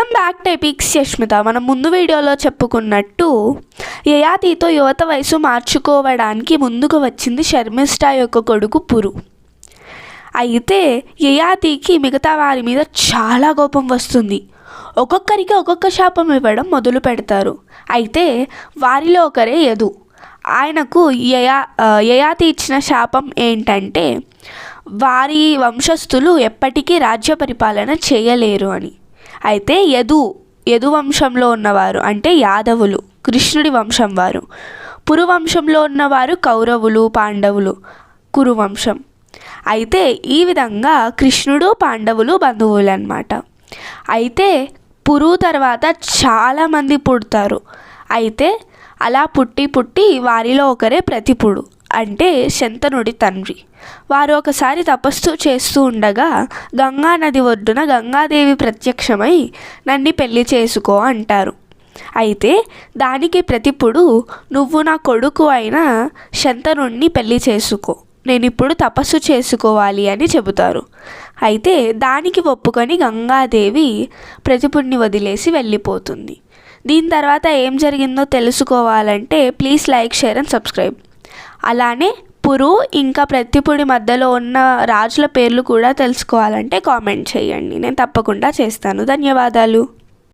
Welcome back టైపిక్స్ యష్మిత మనం ముందు వీడియోలో చెప్పుకున్నట్టు యయాతితో యువత వయసు మార్చుకోవడానికి ముందుకు వచ్చింది షర్మిష్ట యొక్క కొడుకు పురు. అయితే యయాతికి మిగతా వారి మీద చాలా కోపం వస్తుంది. ఒక్కొక్కరికి ఒక్కొక్క శాపం ఇవ్వడం మొదలు పెడతారు. అయితే వారిలో ఒకరే యదు. ఆయనకు యయా యయాతి ఇచ్చిన శాపం ఏంటంటే వారి వంశస్థులు ఎప్పటికీ రాజ్య పరిపాలన చేయలేరు అని. అయితే యదు యదు వంశంలో ఉన్నవారు అంటే యాదవులు కృష్ణుడి వంశం వారు. పురువంశంలో ఉన్నవారు కౌరవులు పాండవులు కురువంశం అయితే ఈ విధంగా కృష్ణుడు పాండవులు బంధువులు అన్నమాట అయితే పురు తర్వాత చాలామంది పుడతారు. అయితే అలా పుట్టి పుట్టి వారిలో ఒకరే ప్రతిపుడు. అంటే శంతనుడి తండ్రి. వారు ఒకసారి తపస్సు చేస్తూ ఉండగా గంగా నది ఒడ్డున గంగాదేవి ప్రత్యక్షమై నన్ను పెళ్ళి చేసుకో అంటారు. అయితే దానికి ప్రతిపుడు నువ్వు నా కొడుకు అయిన శంతనుణ్ణి పెళ్ళి చేసుకో. నేను ఇప్పుడు తపస్సు చేసుకోవాలి అని చెబుతారు. అయితే దానికి ఒప్పుకొని గంగాదేవి ప్రతిపుణ్ణి వదిలేసి వెళ్ళిపోతుంది. దీని తర్వాత ఏం జరిగిందో తెలుసుకోవాలంటే please like share and subscribe. అలానే పురు ఇంకా ప్రతిపుడి మధ్యలో ఉన్న రాజుల పేర్లు కూడా తెలుసుకోవాలంటే కామెంట్ చేయండి. నేను తప్పకుండా చేస్తాను. ధన్యవాదాలు.